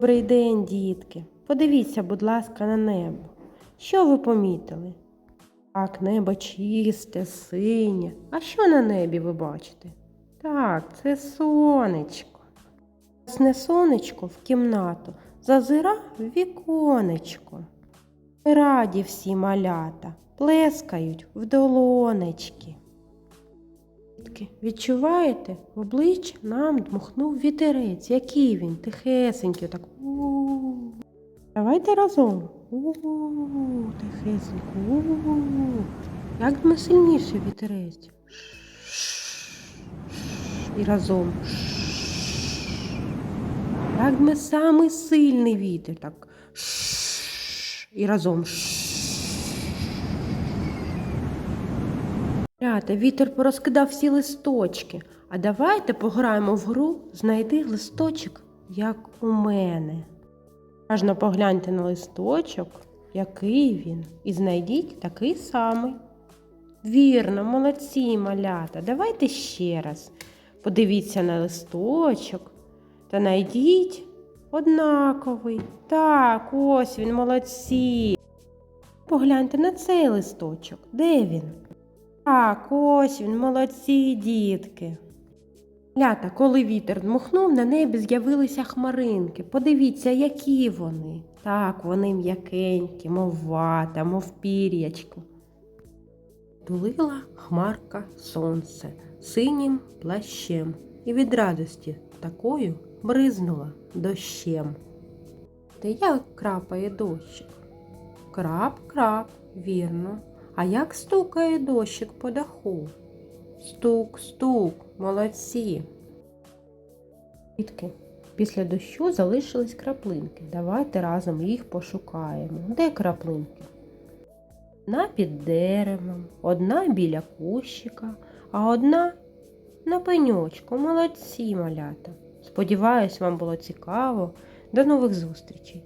Добрий день, дітки. Подивіться, будь ласка, на небо. Що ви помітили? Так, небо чисте, синє. А що на небі ви бачите? Так, це сонечко. Ясне сонечко в кімнату зазира в віконечко. Раді всі малята, плескають в долонечки. Дітки, Відчуваєте, в обличчя нам дмухнув вітерець. Який він? Тихесенький, так. Давайте разом. У-у-у, Тихесенько. у-у-у. Як ми сильніше вітерець? І разом. Як ми самий сильний вітер, так. І разом. Рята, вітер порозкидав всі листочки. А давайте пограємо в гру Знайди листочок, як у мене. Важно погляньте на листочок, який він, і знайдіть такий самий. Вірно, молодці, малята. Давайте ще раз. Подивіться на листочок та знайдіть однаковий. Так, ось він, молодці. Погляньте на цей листочок. Де він? Так, ось він, молодці дітки. Лята, коли вітер дмухнув, на небі з'явилися хмаринки. Подивіться, які вони. Так, вони м'якенькі, мов вата, мов пір'ячко. Тулила хмарка сонце синім плащем, і від радості такою бризнула дощем. Та як крапає дощик? Крап-крап, вірно. А як стукає дощик по даху? Стук-стук, молодці. Дітки, після дощу залишились краплинки. Давайте разом їх пошукаємо. Де краплинки? Одна під деревом, одна біля кущика, а одна на пеньочку. Молодці, малята. Сподіваюсь, вам було цікаво. До нових зустрічей!